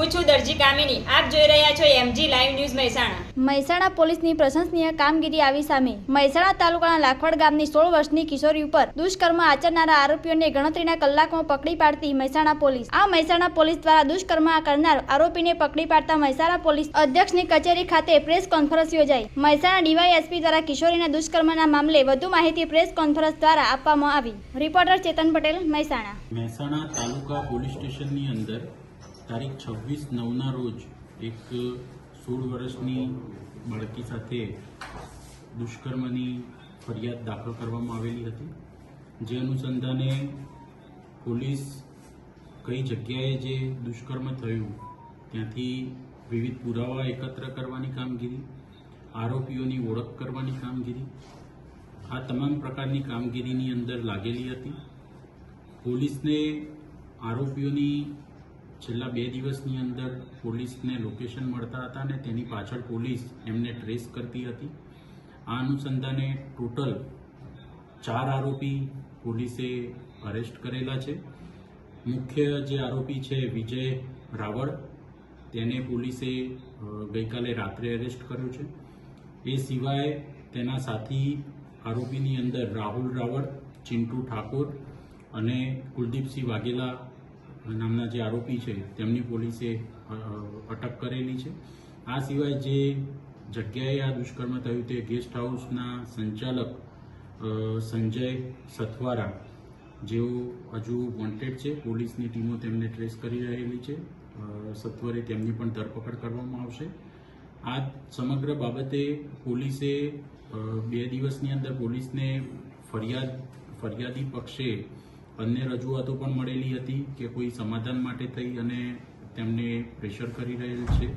હું છું દરજી કામિની આપ જોઈ રહ્યા છો MG live news Mehsana. Mehsana પોલીસની પ્રશંસનીય કામગીરી આવી સામે મહેસાણા તાલુકાના લાખવડ ગામની સોળ વર્ષની કિશોરી ઉપર દુષ્કર્મ આચરનારા આરોપીઓને ગણતરીના કલાકમાં પકડી પાડતી મહેસાણા પોલીસ. આ મહેસાણા પોલીસ દ્વારા દુષ્કર્મ કરનાર આરોપીને પકડી પાડતા મહેસાણા પોલીસ અધ્યક્ષની કચેરી ખાતે પ્રેસ કોન્ફરન્સ યોજાઈ. મહેસાણા ડીવાયએસપી દ્વારા કિશોરીના દુષ્કર્મના મામલે વધુ માહિતી પ્રેસ કોન્ફરન્સ દ્વારા આપવામાં આવી. રિપોર્ટર ચેતન પટેલ મહેસાણા. મહેસાણા તાલુકા પોલીસ સ્ટેશનની અંદર તારીખ છવ્વીસ નવના રોજ એક સોળ વર્ષની બાળકી સાથે દુષ્કર્મની ફરિયાદ દાખલ કરવામાં આવેલી હતી. જે અનુસંધાને પોલીસ કઈ જગ્યાએ જે દુષ્કર્મ થયું, ત્યાંથી વિવિધ પુરાવા એકત્ર કરવાની કામગીરી, આરોપીઓની ઓળખ કરવાની કામગીરી, આ તમામ પ્રકારની કામગીરીની અંદર લાગેલી હતી. પોલીસને આરોપીઓની છેલ્લા બે દિવસની અંદર પોલીસને લોકેશન મળતા હતા અને તેની પાછળ પોલીસ એમને ટ્રેસ કરતી હતી. આ અનુસંધાને ટોટલ ચાર આરોપી પોલીસે અરેસ્ટ કરેલા છે. મુખ્ય જે આરોપી છે વિજય રાવળ, તેને પોલીસે ગઈકાલે રાત્રે અરેસ્ટ કર્યો છે. એ સિવાય તેના સાથી આરોપીની અંદર રાહુલ રાવળ, ચિંટુ ઠાકોર અને કુલદીપસિંહ વાઘેલા નામના જે આરોપી છે, તેમની પોલીસે અટક કરેલી છે. આ સિવાય જે જગ્યાએ આ દુષ્કર્મ થયું તે ગેસ્ટ હાઉસના સંચાલક સંજય સથવારા, જેઓ હજુ વોન્ટેડ છે, પોલીસની ટીમો તેમને ટ્રેસ કરી રહેલી છે. સત્વરે તેમની પણ ધરપકડ કરવામાં આવશે. આ સમગ્ર બાબતે પોલીસે બે દિવસની અંદર પોલીસને ફરિયાદ, ફરિયાદી પક્ષે અન્ય રજૂઆતો પણ મળેલી હતી કે કોઈ સમાધાન માટે થઈ અને તેમને પ્રેશર કરી રહેલ છે.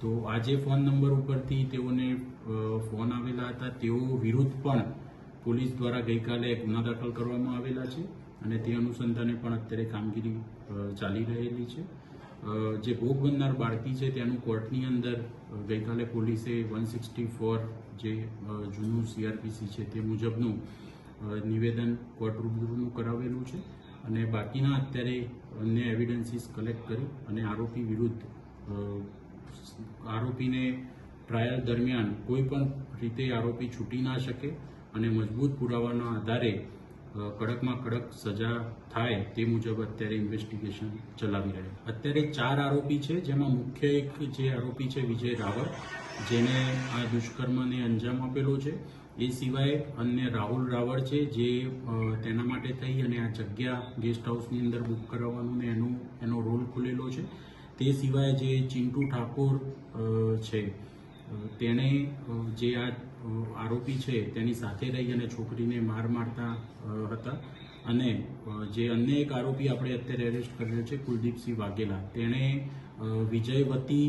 તો આજે ફોન નંબર ઉપરથી તેઓને ફોન આવેલા હતા, તેઓ વિરુદ્ધ પણ પોલીસ દ્વારા ગઈકાલે ગુના દાખલ કરવામાં આવેલા છે અને તે અનુસંધાને પણ અત્યારે કામગીરી ચાલી રહેલી છે. જે ભોગ બનનાર બાળકી છે તેનું કોર્ટની અંદર ગઈકાલે પોલીસે વન સિક્સટી ફોર જે જૂનું સીઆરપીસી છે તે મુજબનું નિવેદન કોર્ટ કરાવેલું છે અને બાકીના અત્યારે અન્ય એવિડન્સીસ કલેક્ટ કરી અને આરોપી વિરુદ્ધ આરોપીને ટ્રાયલ દરમિયાન કોઈ પણ રીતે આરોપી છૂટી ના શકે અને મજબૂત પુરાવાના આધારે કડકમાં કડક સજા થાય તે મુજબ અત્યારે ઇન્વેસ્ટિગેશન ચલાવી રહ્યા અત્યારે ચાર આરોપી છે, જેમાં મુખ્ય એક જે આરોપી છે વિજય રાવળ જેને આ દુષ્કર્મને અંજામ આપેલો છે. એ સિવાય અન્ય રાહુલ રાવળ છે, જે તેના માટે થઈ અને આ જગ્યા ગેસ્ટ હાઉસની અંદર બુક કરાવવાનું ને એનું, એનો રોલ ખુલેલો છે. તે સિવાય જે ચિંટુ ઠાકોર છે તેણે જે આ આરોપી છે, તેની સાથે રહી અને છોકરીને માર મારતા હતા. અને જે અન્ય એક આરોપી આપણે અત્યારે એરેસ્ટ કરેલો છે, કુલદીપસિંહ વાઘેલા. તેણે વિજયવતી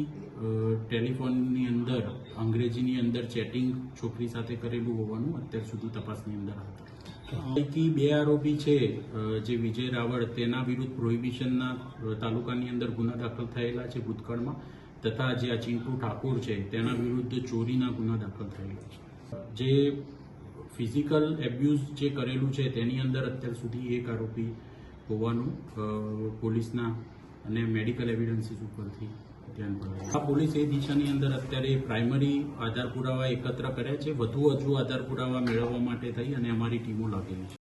ટેલિફોનની અંદર, અંગ્રેજીની અંદર ચેટિંગ છોકરી સાથે કરેલું હોવાનું અત્યાર સુધી તપાસની અંદર હતું. પૈકી બે આરોપી છે જે વિજય રાવળ, તેના વિરુદ્ધ પ્રોહિબિશનના તાલુકાની અંદર ગુના દાખલ થયેલા છે ભૂતકાળમાં, તથા જે આ ચિંટુ ઠાકોર છે, તેના વિરુદ્ધ ચોરીના ગુના દાખલ થયેલા છે. જે ફિઝિકલ એબ્યુઝ જે કરેલું છે, તેની અંદર અત્યાર સુધી એક આરોપી હોવાનું પોલીસના અને મેડિકલ એવિડન્સીસ ઉપરથી ધ્યાન આ પોલીસ એ દિશાની અંદર અત્યારે પ્રાઇમરી આધાર પુરાવા એકત્ર કર્યા છે. વધુ હજુ આધાર પુરાવા મેળવવા માટે થઈ અને અમારી ટીમો લાગેલી છે.